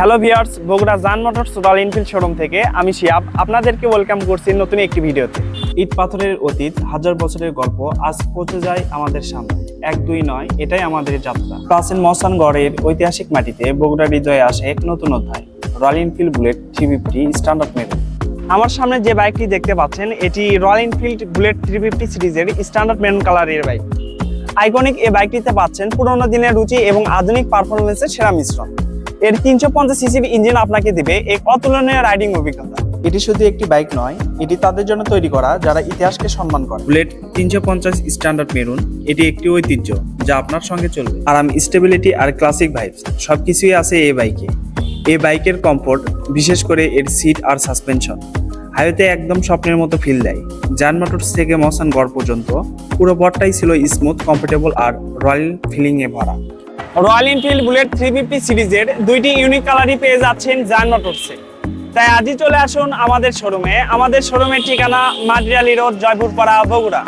Hello viewers Bogura জান motors royal Enfield showroom থেকে আমি শিয়াব। আপনাদেরকে ওয়েলকাম করছি নতুন একটি ভিডিওতে। ইট পাথরের অতীত হাজার বছরের গল্প আজ পৌঁছে যায় আমাদের সামনে। এক দুই নয় এটাই আমাদের যাত্রা। প্রাচীন মহসানগড়ের ঐতিহাসিক মাটিতে বগুড়া হৃদয়ে আসে এক নতুন অধ্যায় Royal Enfield Bullet three fifty standard maroon আমার সামনে যে বাইকটি দেখতে পাচ্ছেন এটি Royal Enfield Bullet three fifty সিরিজের স্ট্যান্ডার্ড মেরুন কালারের বাইক। আইকনিক এই বাইকটিতে পাচ্ছেন পুরোনো দিনের রুচি এবং আধুনিক পারফরমেন্সের সেরা মিশ্রণ। এর তিনশো পঞ্চাশ সিসি ইঞ্জিন আপনাকে দিবে এক অতুলনীয় রাইডিং অভিজ্ঞতা। এটি শুধু একটি বাইক নয় এটি তাদের জন্য তৈরি করা যারা ইতিহাসকে সম্মান করে। বুলেট তিনশো পঞ্চাশ স্ট্যান্ডার্ড মেরুন এটি একটি ঐতিহ্য যা আপনার সঙ্গে চলবে। আরাম স্টেবিলিটি আর ক্লাসিক ভাইবস সবকিছুই আছে এই বাইকে। এই বাইকের কমফোর্ট বিশেষ করে এর সিট আর সাসপেনশন। হাইওয়েতে একদম স্বপ্নের মতো ফিল দেয়। জান মোটরস থেকে মহসান গড় পর্যন্ত পুরো পথটাই ছিল স্মুথ কমফোর্টেবল আর রয়্যাল ফিলিংয়ে ভরা। Royal Enfield Bullet three fifty সিরিজের দুইটি ইউনিক কালারই পেয়ে যাচ্ছেন জান মোটরসে তাই আজই চলে আসুন আমাদের শোরুমে আমাদের শোরুমের ঠিকানা মাদ্রিয়ালি রোড, জয়পুরপাড়া, বগুড়া।